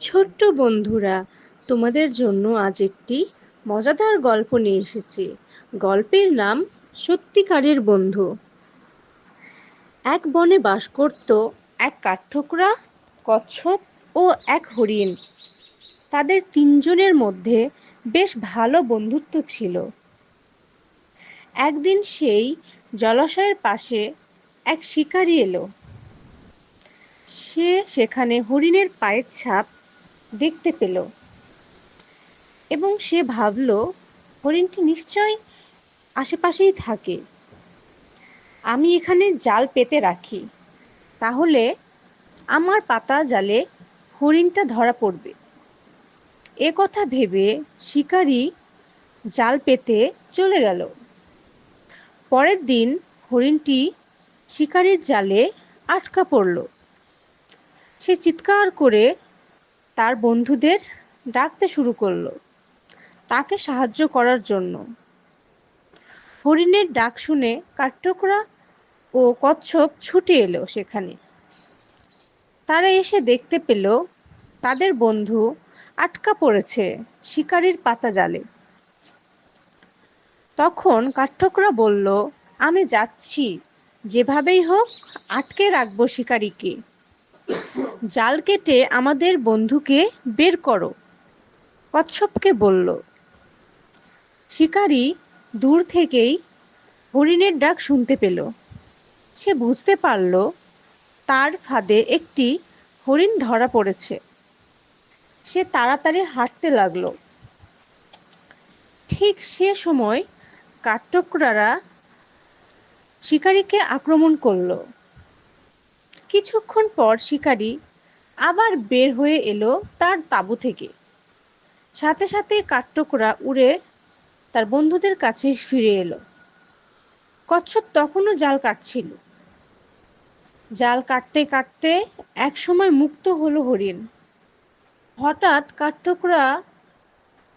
ছোট্ট বন্ধুরা, তোমাদের জন্য আজ একটি মজাদার গল্প নিয়ে এসেছি। গল্পের নাম সত্যিকারের বন্ধু। এক বনে বাস করত এক কাঠঠোকরা, কচ্ছপ ও এক হরিণ। তাদের তিনজনের মধ্যে বেশ ভালো বন্ধুত্ব ছিল। একদিন সেই জলাশয়ের পাশে এক শিকারি এলো। সে সেখানে হরিণের পায়ের ছাপ দেখতে পেল। এবং সে ভাবল, হরিণটি নিশ্চয় আশেপাশেই থাকে। আমি এখানে জাল পেতে রাখি। তাহলে আমার পাতা জালে হরিণটা ধরা পড়বে। এ কথা ভেবে শিকারি জাল পেতে চলে গেল। পরের দিন হরিণটি শিকারির জালে আটকা পড়ল। সে চিৎকার করে তার বন্ধুদের ডাকতে শুরু করল তাকে সাহায্য করার জন্য। হরিণের ডাক শুনে কাঠঠোকরা ও কচ্ছপ ছুটে এলো সেখানে। তারা এসে দেখতে পেল তাদের বন্ধু আটকা পড়েছে শিকারির পাতা জালে। তখন কাঠঠোকরা বলল, আমি যাচ্ছি। যেভাবেই হোক আটকে রাখব শিকারিকে। জাল কেটে আমাদের বন্ধুকে বের করো, কচ্ছপকে বলল। শিকারি দূর থেকেই হরিণের ডাক শুনতে পেল। সে বুঝতে পারল তার ফাঁদে একটি হরিণ ধরা পড়েছে। সে তাড়াতাড়ি হাঁটতে লাগল। ঠিক সে সময় কাঠঠোকরারা শিকারীকে আক্রমণ করল। কিছুক্ষণ পর শিকারী আবার বের হয়ে এলো তার তাঁবু থেকে। সাথে সাথে কাঠঠোকরা উড়ে তার বন্ধুদের কাছে ফিরে এলো। কচ্ছপ তখনও জাল কাটছিল। জাল কাটতে কাটতে একসময় মুক্ত হলো হরিণ। হঠাৎ কাঠঠোকরা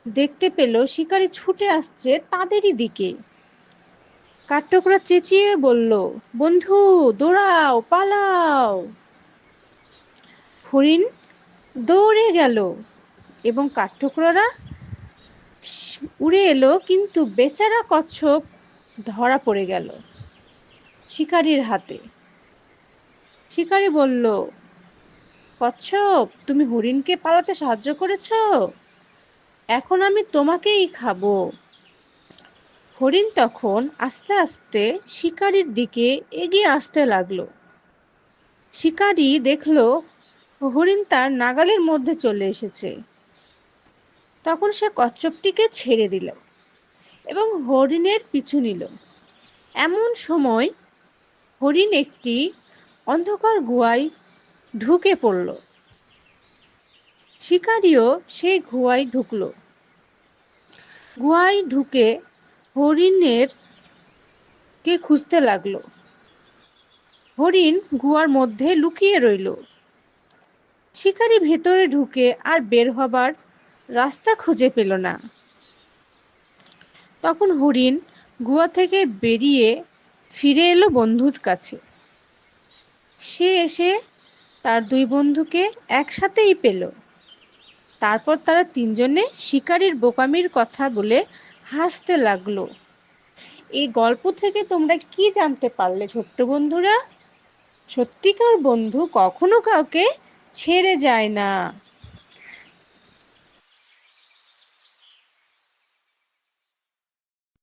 দেখতে পেল শিকারি ছুটে আসছে তাদেরই দিকে। কাঠঠোকরা চেঁচিয়ে বলল, বন্ধু, দৌড়াও, পালাও। হরিণ দৌড়ে গেল এবং কাঠঠোকরারা উড়ে এলো, কিন্তু বেচারা কচ্ছপ ধরা পড়ে গেল শিকারির হাতে। শিকারি বলল, কচ্ছপ, তুমি হরিণকে পালাতে সাহায্য করেছ? এখন আমি তোমাকেই খাব। হরিণ তখন আস্তে আস্তে শিকারির দিকে এগিয়ে আসতে লাগল। শিকারি দেখল হরিণ তার নাগালের মধ্যে চলে এসেছে। তখন সে কচ্ছপটিকে ছেড়ে দিল এবং হরিণের পিছু নিল। এমন সময় হরিণ একটি অন্ধকার গুহায় ঢুকে পড়ল। শিকারিও সেই গুহায় ঢুকলো। গুহায় ঢুকে হরিণের কে খুঁজতে লাগল? হরিণ গুহার মধ্যে লুকিয়ে রইল। শিকারি ভেতরে ঢুকে আর বের হবার রাস্তা খুঁজে পেল না। তখন হরিণ গুয়া থেকে বেরিয়ে ফিরে এলো বন্ধুর কাছে। সে এসে তার দুই বন্ধুকে একসাথেই পেল। তারপর তারা তিনজনে শিকারির বোকামির কথা বলে হাসতে লাগল। এই গল্প থেকে তোমরা কি জানতে পারলে ছোট্ট বন্ধুরা? সত্যিকার বন্ধু কখনো কাউকে ছেড়ে যায় না।